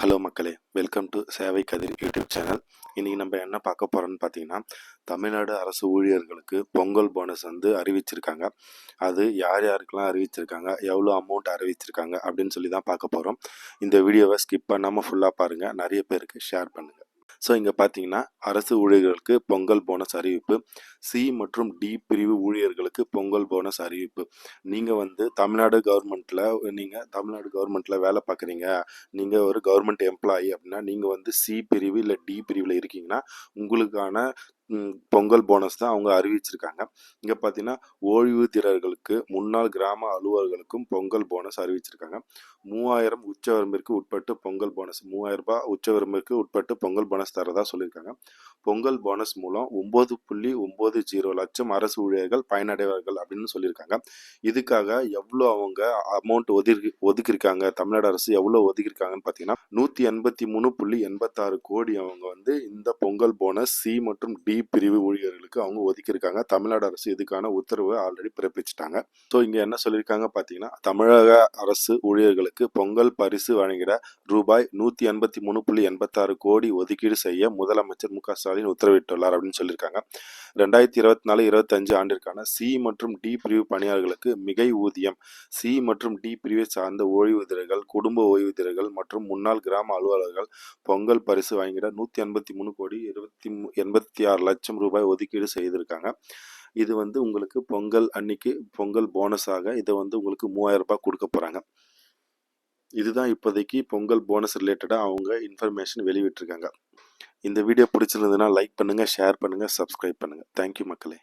Hello மக்களே welcome to சேவை கதிர் YouTube channel இன்றைக்கி நம்ம என்ன பார்க்க போகிறோம்னு பார்த்தீங்கன்னா தமிழ்நாடு அரசு ஊழியர்களுக்கு பொங்கல் போனஸ் வந்து அறிவிச்சிருக்காங்க. அது யார் யாருக்கெல்லாம் அறிவிச்சிருக்காங்க எவ்வளோ அமௌண்ட் அறிவிச்சிருக்காங்க அப்படின்னு சொல்லி தான் பார்க்க போகிறோம் இந்த வீடியோவை ஸ்கிப் பண்ணாமல் ஃபுல்லாக பாருங்கள் நிறைய பேருக்கு ஷேர் பண்ணுங்கள் ஸோ இங்கே பார்த்தீங்கன்னா அரசு ஊழியர்களுக்கு பொங்கல் போனஸ் அறிவிப்பு சி மற்றும் டி பிரிவு ஊழியர்களுக்கு பொங்கல் போனஸ் அறிவிப்பு. நீங்கள் வந்து தமிழ்நாடு கவர்மெண்ட்டில் நீங்கள் தமிழ்நாடு கவர்மெண்ட்டில் வேலை பார்க்குறீங்க நீங்கள் ஒரு கவர்மெண்ட் எம்ப்ளாயி அப்படின்னா நீங்கள் வந்து சி பிரிவு இல்லை டி பிரிவில் இருக்கீங்கன்னா உங்களுக்கான பொங்கல் போனஸ் தான் அவங்க அறிவிச்சிருக்காங்க. இங்கே பார்த்தீங்கன்னா ஓய்வூதியர்களுக்கு முன்னாள் கிராம அலுவலர்களுக்கும் பொங்கல் போனஸ் அறிவிச்சிருக்காங்க. மூவாயிரம் உச்சவரம்பிற்கு உட்பட்டு பொங்கல் போனஸ் மூவாயிரம் ரூபாய் உச்சவரம்பிற்கு உட்பட்டு பொங்கல் போனஸ் தரதா சொல்லியிருக்காங்க. பொங்கல் போனஸ் மூலம் ஒம்பது புள்ளி ஒம்பது ஜீரோ லட்சம் அரசு ஊழியர்கள் பயனடைவார்கள் அப்படின்னு சொல்லியிருக்காங்க. இதுக்காக எவ்வளோ அவங்க அமௌண்ட் ஒதுக்கி ஒதுக்கியிருக்காங்க தமிழ்நாடு அரசு எவ்வளோ ஒதுக்கியிருக்காங்கன்னு பார்த்தீங்கன்னா நூற்றி எண்பத்தி மூணு புள்ளி எண்பத்தாறு கோடி அவங்க வந்து இந்த பொங்கல் போனஸ் சி மற்றும் டி பிரிவு ஊழியர்களுக்கு அவங்க ஒதுக்கியிருக்காங்க. தமிழ்நாடு அரசு இதுக்கான உத்தரவு ஆல்ரெடி பிறப்பிச்சிட்டாங்க. ஸோ இங்கே என்ன சொல்லியிருக்காங்க பார்த்தீங்கன்னா தமிழக அரசு ஊழியர்களுக்கு பொங்கல் பரிசு வழங்கிட ரூபாய் நூற்றி எண்பத்தி மூணு புள்ளி எண்பத்தாறு கோடி ஒதுக்கீடு செய்ய முதலமைச்சர் மு க ஸ்டாலின் உத்தரவிட்டுள்ளார் அப்படின்னு சொல்லியிருக்காங்க. ரெண்டாயிரத்தி இருபத்தி நாலு இருபத்தஞ்சு ஆண்டிற்கான சி மற்றும் டி பிரிவு பணியாளர்களுக்கு மிகை ஊதியம். சி மற்றும் டி பிரிவை சார்ந்த ஓய்வூதியர்கள் குடும்ப ஓய்வூதியர்கள் மற்றும் முன்னாள் கிராம அலுவலர்கள் பொங்கல் பரிசு வாங்கிட நூற்றி எண்பத்தி மூணு கோடி இருபத்தி எண்பத்தி ஆறு லட்சம் ரூபாய் ஒதுக்கீடு செய்திருக்காங்க. இது வந்து உங்களுக்கு பொங்கல் அன்னைக்கு பொங்கல் போனஸாக இதை வந்து உங்களுக்கு மூவாயிரம் ரூபாய் கொடுக்க போகிறாங்க இதுதான் இப்போதைக்கு பொங்கல் போனஸ் ரிலேட்டடாக அவங்க இன்ஃபர்மேஷன் வெளியிட்டிருக்காங்க. இந்த வீடியோ பிடிச்சிருந்ததுன்னா லைக் பண்ணுங்கள் ஷேர் பண்ணுங்கள் சப்ஸ்கிரைப் பண்ணுங்கள் தேங்க்யூ மக்களே.